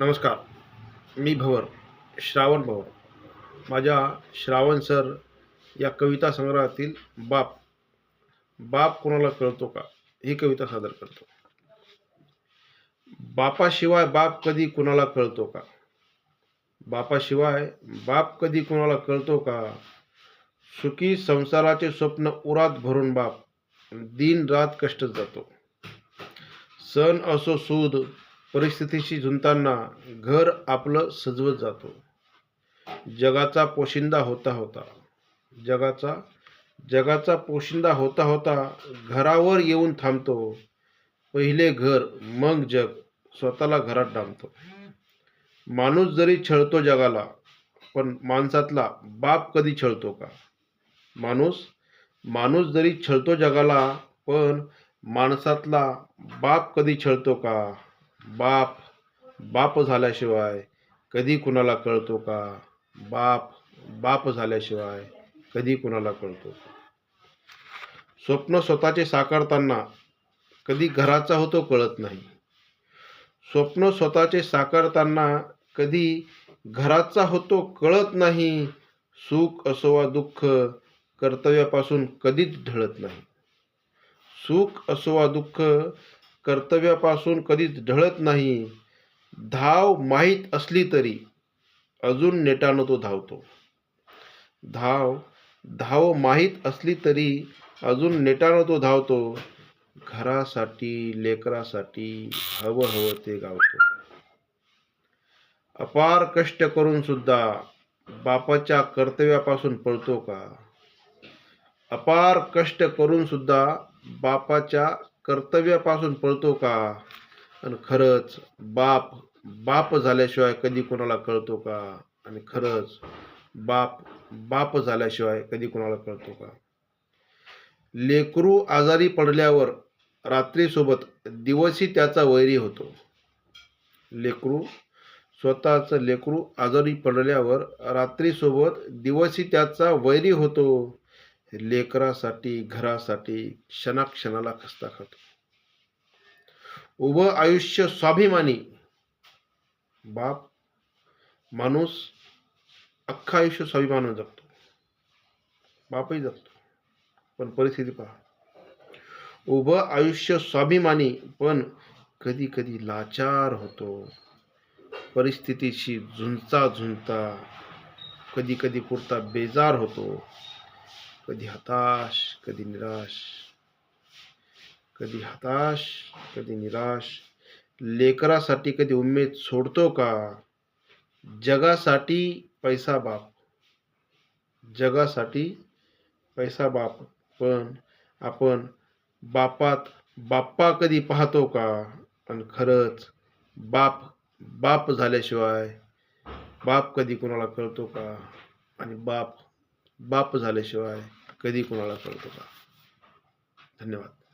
नमस्कार. मी भवर श्रावण भवर. माझ्या श्रावण सर या कविता संग्रहातील बाप. बाप कोणाला कळतो का? ही कविता सादर करतो. बापाशिवाय बाप कधी कुणाला कळतो का? बापाशिवाय बाप कधी कुणाला कळतो का? सुखी संसाराचे स्वप्न उरात भरून बाप. दिन रात कष्ट जातो. सण असो सूद परिस्थितीशी झुंजताना घर आपलं सजवत जातो. जगाचा पोशिंदा होता होता. जगाचा जगाचा पोशिंदा होता होता घरावर येऊन थांबतो. पहिले घर मग जग. स्वतःला घरात डांबतो. माणूस जरी छळतो जगाला पण माणसातला बाप कधी छळतो का? माणूस माणूस जरी छळतो जगाला पण माणसातला बाप कधी छळतो का? बाप बाप झाल्याशिवाय कधी कुणाला कळतो का? बाप बाप झाल्याशिवाय कधी कुणाला कळतो? स्वप्न स्वतःचे साकारताना कधी घराचा होतो कळत नाही. स्वप्न स्वतःचे साकारताना कधी घराचा होतो कळत नाही. सुख असो वा दुःख कर्तव्यापासून कधीच ढळत नाही. सुख असो वा दुःख कर्तव्यापासून कधीच ढळत नाही. धाव माहीत असली तरी अजून नेटानं तो धावतो. धाव धाव माहीत असली तरी अजून नेटानं तो धावतो. घरासाठी लेकरासाठी हवं हवं ते गावतो. अपार कष्ट करून सुद्धा बापाच्या कर्तव्यापासून पळतो का? अपार कष्ट करून सुद्धा बापाच्या कर्तव्यापासून पळतो का? आणि खरंच बाप बाप झाल्याशिवाय कधी कोणाला कळतो का? आणि खरंच बाप बाप झाल्याशिवाय कधी कोणाला कळतो का? लेकरू आजारी पडल्यावर रात्रीसोबत दिवसही त्याचा वैरी होतो. लेकरू स्वतःचं लेकरू आजारी पडल्यावर रात्रीसोबत दिवसही त्याचा वैरी होतो. लेकरासाठी घरासाठी क्षणाक्षणाला खस्ता खातो. उभं आयुष्य स्वाभिमानी. बाप माणूस अख्खा आयुष्य स्वाभिमानानं जगतो. बापही जगतो. पण परिस्थिती पहा. उभं आयुष्य स्वाभिमानी पण कधी कधी लाचार होतो. परिस्थितीशी झुंजता झुंजता कधी कधी पुरता बेजार होतो. कधी हताश कधी निराश. कधी हताश कधी निराश. लेकरासाठी कधी उमेद सोडतो का? जगासाठी पैसा बाप. जगासाठी पैसा बाप. पण आपण बापात बाप्पा कधी पाहतो का? आणि खरंच बाप बाप झाल्याशिवाय बाप कधी कोणाला कळतो का? आणि बाप बाप झाल्याशिवाय कधी कोणाला कळतो का? धन्यवाद.